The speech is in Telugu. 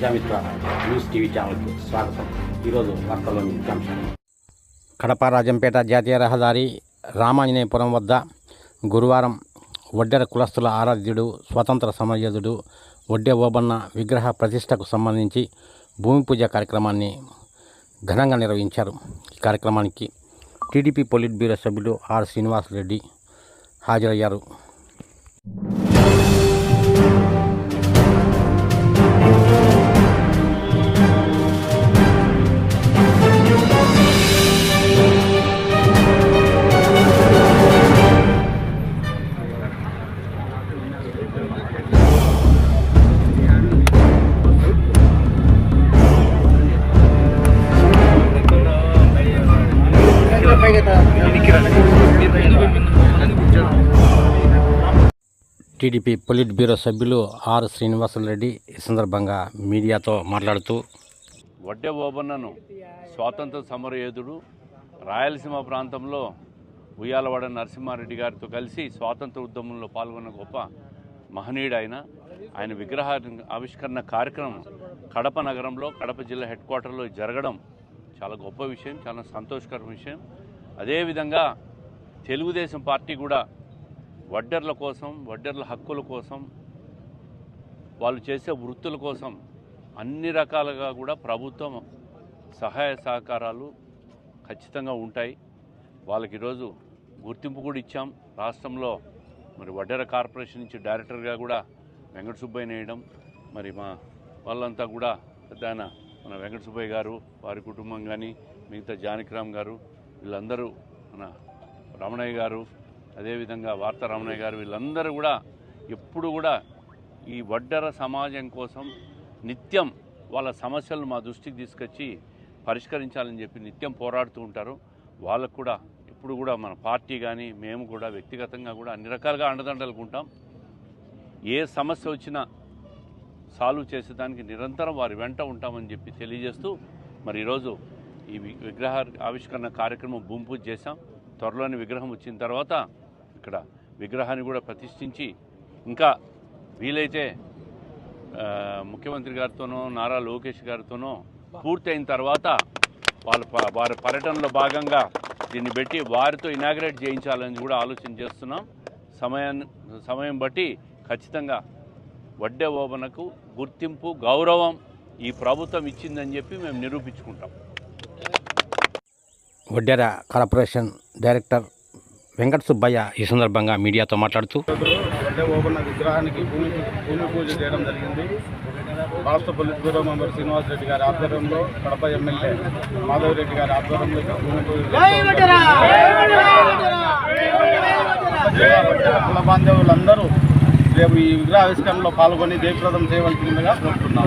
ప్రజామిత్ర న్యూస్ టీవీ ఛానల్కి స్వాగతం. ఈరోజు వార్తల్లోని ముఖ్యాంశాలు కడప రాజంపేట జాతీయ రహదారి రామాంజనేయపురం వద్ద గురువారం వడ్డెర కులస్తుల ఆరాధ్యుడు స్వతంత్ర సమరయోధుడు వడ్డె ఓబన్న విగ్రహ ప్రతిష్టకు సంబంధించి భూమి పూజ కార్యక్రమాన్ని ఘనంగా నిర్వహించారు. ఈ కార్యక్రమానికి టీడీపీ పొలిట్ బ్యూరో సభ్యులు ఆర్ శ్రీనివాసరెడ్డి హాజరయ్యారు. టీడీపీ పొలిట్ బ్యూరో సభ్యులు ఆర్ శ్రీనివాసరెడ్డి ఈ సందర్భంగా మీడియాతో మాట్లాడుతూ వడ్డె ఓబన్నను స్వాతంత్ర సమరయోధుడు రాయలసీమ ప్రాంతంలో ఉయ్యాలవాడ నరసింహారెడ్డి గారితో కలిసి స్వాతంత్ర ఉద్యమంలో పాల్గొన్న గొప్ప మహనీయుడు ఆయన. ఆయన విగ్రహ ఆవిష్కరణ కార్యక్రమం కడప నగరంలో కడప జిల్లా హెడ్ క్వార్టర్లో జరగడం చాలా గొప్ప విషయం చాలా సంతోషకర విషయం. అదేవిధంగా తెలుగుదేశం పార్టీ కూడా వడ్డర్ల కోసం వడ్డర్ల హక్కుల కోసం వాళ్ళు చేసే వృత్తుల కోసం అన్ని రకాలుగా కూడా ప్రభుత్వం సహాయ సహకారాలు ఖచ్చితంగా ఉంటాయి. వాళ్ళకి ఈరోజు గుర్తింపు కూడా ఇచ్చాం. రాష్ట్రంలో మరి వడ్డెర కార్పొరేషన్ నుంచి డైరెక్టర్గా కూడా వెంకట సుబ్బయ్య వేయడం. మరి మా వాళ్ళంతా కూడా పెద్ద ఆయన మన వెంకట సుబ్బయ్య గారు వారి కుటుంబం కానీ మిగతా జానకిరామ్ గారు వీళ్ళందరూ మన రమణయ్య గారు అదేవిధంగా వార్త రమణయ్య గారు వీళ్ళందరూ కూడా ఎప్పుడు కూడా ఈ వడ్డర సమాజం కోసం నిత్యం వాళ్ళ సమస్యలను మా దృష్టికి తీసుకొచ్చి పరిష్కరించాలని చెప్పి నిత్యం పోరాడుతూ ఉంటారు. వాళ్ళకు కూడా ఇప్పుడు కూడా మన పార్టీ కానీ మేము కూడా వ్యక్తిగతంగా కూడా అన్ని రకాలుగా అండదండలుకుంటాం. ఏ సమస్య వచ్చినా సాల్వ్ చేసేదానికి నిరంతరం వారి వెంట ఉంటామని చెప్పి తెలియజేస్తూ మరి ఈరోజు ఈ విగ్రహ ఆవిష్కరణ కార్యక్రమం భూమి పూజ చేశాం. త్వరలోని విగ్రహం వచ్చిన తర్వాత ఇక్కడ విగ్రహాన్ని కూడా ప్రతిష్ఠించి ఇంకా వీలైతే ముఖ్యమంత్రి గారితోనో నారా లోకేష్ గారితోనో పూర్తయిన తర్వాత వాళ్ళ ప- వారి పర్యటనలో భాగంగా దీన్ని పెట్టి వారితో ఇనాగ్రేట్ చేయించాలని కూడా ఆలోచన చేస్తున్నాం. సమయాన్ని సమయం బట్టి ఖచ్చితంగా వడ్డే ఓబనకు గుర్తింపు గౌరవం ఈ ప్రభుత్వం ఇచ్చిందని చెప్పి మేము నిరూపించుకుంటాం. వడ్డెర కార్పొరేషన్ డైరెక్టర్ వెంకట సుబ్బయ్య ఈ సందర్భంగా మీడియాతో మాట్లాడుతూ విగ్రహానికి భూమి భూమి పూజ చేయడం జరిగింది. రాష్ట్ర police bureau member Srinivas Reddy గారి ఆధ్వర్యంలో కడప ఎమ్మెల్యే మాధవ్ రెడ్డి గారి ఆధ్వర్యంలో భూమి పూజ కుల బాంధవులందరూ రేపు ఈ విగ్రహావిష్కరణలో పాల్గొని దేవప్రదం చేయవలసిందిగా కోరుతున్నాం.